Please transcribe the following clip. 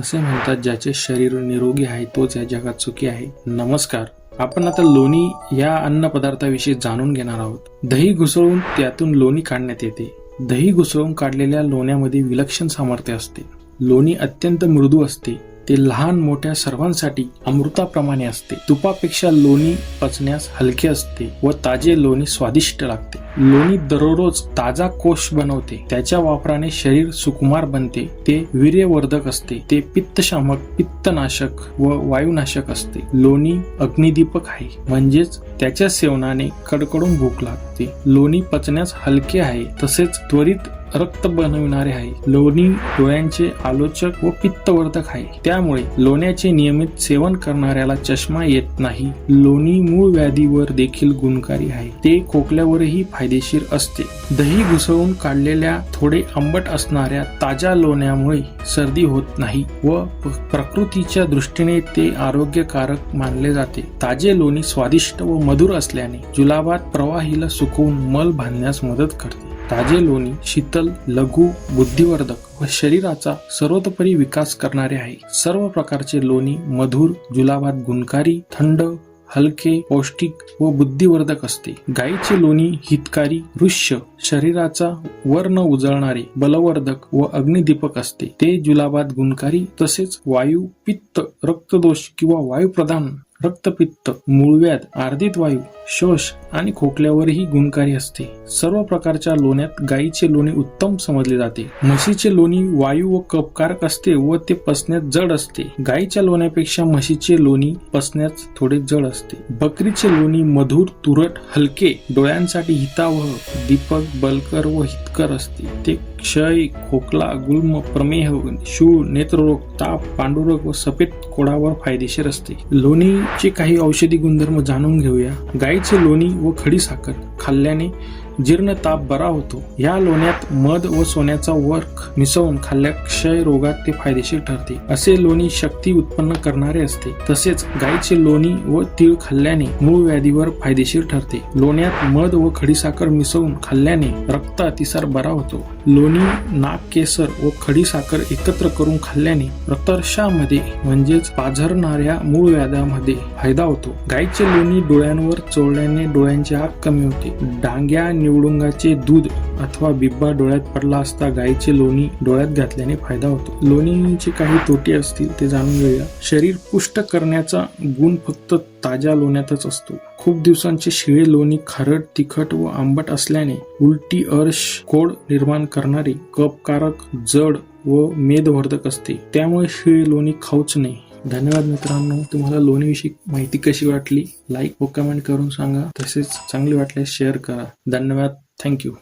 असे म्हणतात ज्याचे शरीर निरोगी आहे तोच या जगात सुखी आहे. नमस्कार. आपण आता लोणी या अन्न पदार्थाविषयी जाणून घेणार आहोत. दही घुसळून त्यातून लोणी काढण्यात येते. दही घुसळून काढलेल्या लोण्यामध्ये विलक्षण सामर्थ्य असते. लोणी अत्यंत मृदू असते. ते लहान मोठ्या सर्वांसाठी अमृताप्रमाणे असते. तुपापेक्षा लोणी पचण्यास हलके असते व ताजे लोणी स्वादिष्ट लागते. लोणी दररोज ताजा कोश बनवते. त्याच्या वापराने शरीर सुकुमार बनते. ते वीर्यवर्धक असते. ते पित्तशामक पित्तनाशक व वायुनाशक असते. लोणी अग्निदीपक आहे. म्हणजेच त्याच्या सेवनाने कडकडून भूक लागते. लोणी पचण्यास हलके आहे. तसेच त्वरित रक्त बनविणारे आहे. लोणी डोळ्यांचे आलोचक व पित्तवर्धक आहे. त्यामुळे लोण्याचे नियमित सेवन करणाऱ्याला चष्मा येत नाही. लोणी मूळ व्याधीवर देखील गुणकारी आहे. ते खोकल्यावरही फायदेशीर असते. दही घुसळून काढलेल्या थोडे आंबट असणाऱ्या ताज्या लोण्यामुळे सर्दी होत नाही व प्रकृतीच्या दृष्टीने ते आरोग्यकारक मानले जाते. ताजे लोणी स्वादिष्ट व मधुर असल्याने जुलाबात प्रवाहीला सुकवून मल बांधण्यास मदत करते. ताजे लोणी शीतल लघु बुद्धिवर्धक व शरीराचा सर्वतोपरी विकास करणारे आहे. सर्व प्रकारचे लोणी मधुर जुलाबात गुणकारी थंड हलके पौष्टिक व बुद्धिवर्धक असते. गाईचे लोणी हितकारी वृक्ष शरीराचा वर्ण उजळणारे बलवर्धक व अग्निदीपक असते. ते जुलाबात गुणकारी तसेच वायू पित्त रक्तदोष किंवा वायुप्रधान रक्तपित्त मूळव्याध आर्दित वायू शोष आणि खोकल्यावरही गुणकारी असते. सर्व प्रकारच्या लोण्यात गायीचे लोणी उत्तम समजले जाते. म्हशीचे लोणी वायू व कपकारक असते व ते पसण्यात जड असते. गायीच्या लोण्यापेक्षा म्हशीचे लोणी पसण्यात थोडे जड असते. बकरीचे लोणी मधुर तुरट हलके डोळ्यांसाठी हितावह दीपक बलकर व हितकर असते. ते क्षय खोकला गुल्म प्रमेह शूळ नेत्ररोग ताप पांडुरोग व सफेद कोडावर फायदेशीर असते. लोणीचे काही औषधी गुणधर्म जाणून घेऊया. गाईचे लोणी व खडी साखर खाल्ल्याने जीर्ण ताप बरा होतो. या लोण्यात मध व सोन्याचा वर्क मिसळून खाल्ल्या क्षय रोगात ते फायदेशीर ठरते. असे लोणी शक्ती उत्पन्न करणारे असते. तसेच गाईचे लोणी व तीळ खाल्ल्याने मूळ व्याधीवर फायदेशीर ठरते. लोण्यात मध व खडीसाखर मिसळून खाल्ल्याने रक्त अतिसार बरा होतो. लोणी नाक केसर व खडीसाखर एकत्र करून खाल्ल्याने रक्तरक्षामध्ये म्हणजेच पाझरणाऱ्या मूळ व्याधामध्ये फायदा होतो. गायीचे लोणी डोळ्यांवर चोळल्याने डोळ्यांची आग कमी होते. डांग्या निवडुंगाचे दूध अथवा बिब्बा डोळ्यात पडला असता गाईचे लोणी डोळ्यात घातल्याने फायदा होतो. लोणीचे काही तोटे असतील ते जाणून घेऊया. शरीर पुष्ट करण्याचा गुण फक्त ताज्या लोण्यातच असतो. खूप दिवसांचे शिळे लोणी खारट तिखट व आंबट असल्याने उलटी अर्श कोड निर्माण करणारे कपकारक जड व मेदवर्धक असते. त्यामुळे शिळे लोणी खाऊच नाही धन्यवाद मित्रांनो. तुम्हाला लोणीविषयी माहिती कशी वाटली? लाईक व कमेंट करून सांगा. तसेच चांगली वाटल्यास शेअर करा. धन्यवाद. थँक्यू